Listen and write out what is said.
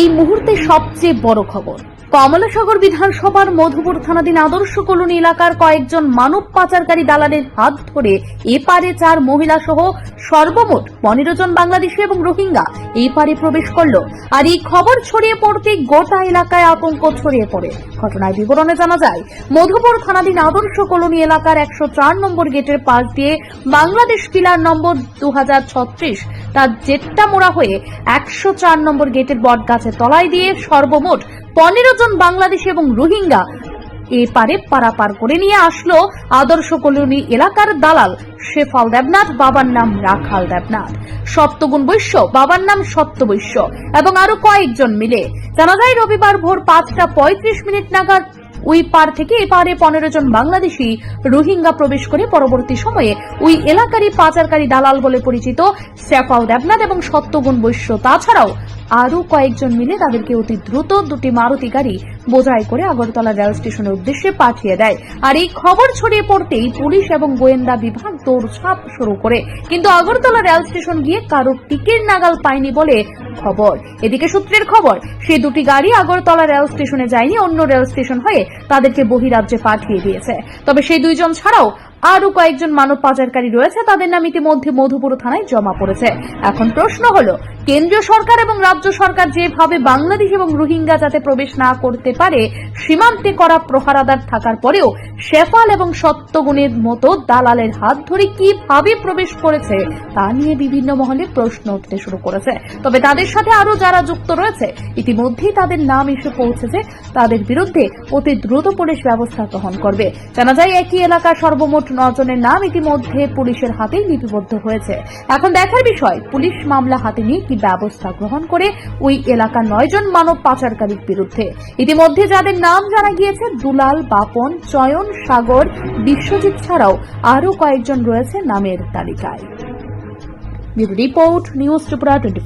এই মুহূর্তে সবচেয়ে বড় খবর। কমলাসাগর বিধানসভার মধুপুর থানাধীন আদর্শ কলোনি এলাকার কয়েকজন মানব পাচারকারী দালালের হাত ধরে এপারে চার মহিলা সহ সর্বমোট পনেরো জন বাংলাদেশি এবং রোহিঙ্গা এই পারে প্রবেশ করল। আর এই খবর ছড়িয়ে পড়তে গোটা এলাকায় আতঙ্ক ছড়িয়ে পড়ে। ঘটনায় বিবরণে জানা যায়, মধুপুর থানাধীন আদর্শ কলোনি এলাকার একশো চার নম্বর গেটের পাশ দিয়ে বাংলাদেশ পিলার নম্বর দু হাজার ছত্রিশ, তার জেট্টা মোড়া হয়ে একশো চার নম্বর গেটের বট গাছের তলায় দিয়ে সর্বমোট পনেরো জন বাংলাদেশি এবং রোহিঙ্গা এ পারে পারাপার করে নিয়ে আসলো আদর্শ কলোনি এলাকার দালাল শেফাল দেবনাথ, বাবার নাম রাখাল দেবনাথ। সপ্তগুণ বৈশ্য, বাবার নাম সত্য বৈশ্য এবং আরও কয়েকজন মিলে। জানা যায়, রবিবার ভোর পাঁচটা পঁয়ত্রিশ মিনিট নাগাদ ওই পার থেকে এপারে পনেরো জন বাংলাদেশি রোহিঙ্গা প্রবেশ করে পরবর্তী সময়ে ওই এলাকারই পাচারকারী দালাল বলে পরিচিত শেফাল দেবনাথ এবং সত্যগুণ বৈশ্য তাছাড়াও আরও কয়েকজন মিলে তাদেরকে অতি দ্রুত দুটি মারুতি গাড়ি বোঝাই করে আগরতলা রেল স্টেশনের উদ্দেশ্যে পাঠিয়ে দেয়। আর এই খবর ছড়িয়ে পড়তেই পুলিশ এবং গোয়েন্দা বিভাগ দৌড়ঝাঁপ শুরু করে। কিন্তু আগরতলা রেল স্টেশন গিয়ে কারোর টিকিট নাগাল পায়নি বলে খবর। এদিকে সূত্রের খবর সে দুটি গাড়ি আগরতলা রেল স্টেশনে যায়নি, অন্য রেল স্টেশন হয়ে তাদেরকে বহিরাজ্যে পাঠিয়ে দিয়েছে। তবে সেই দুইজন ছাড়াও আরও কয়েকজন মানব পাচারকারী রয়েছে, তাদের নাম ইতিমধ্যে মধুপুর থানায় জমা পড়েছে। এখন প্রশ্ন হলো, কেন্দ্রীয় সরকার এবং রাজ্য সরকার যেভাবে বাংলাদেশ এবং রোহিঙ্গা যাতে প্রবেশ না করতে পারে, সীমান্তে করা প্রহারাদার থাকার পরেও শেফাল এবং সত্যগুণের মতো দালালের হাত ধরে কীভাবে প্রবেশ করেছে, তা নিয়ে বিভিন্ন মহলে প্রশ্ন উঠতে শুরু করেছে। তবে তাদের সাথে আরও যারা যুক্ত রয়েছে, ইতিমধ্যেই তাদের নাম এসে পৌঁছেছে তাদের বিরুদ্ধে অতি দ্রুত পুলিশ ব্যবস্থা গ্রহণ করবে। জানা যায়, একই এলাকার সর্বমোট নজনের নাম ইতিমধ্যে পুলিশের হাতেই লিপিবদ্ধ হয়েছে। এখন দেখার বিষয়, পুলিশ মামলা হাতে নিয়ে কি ব্যবস্থা গ্রহণ করে ওই এলাকার নয়জন মানব পাচারকারীর বিরুদ্ধে? ইতিমধ্যে যাদের নাম জানা গিয়েছে, দুলাল, বাপন, চয়ন, সাগর, বিশ্বজিৎ ছাড়াও আরও কয়েকজন রয়েছে নামের তালিকায়। Report, news Tripura twenty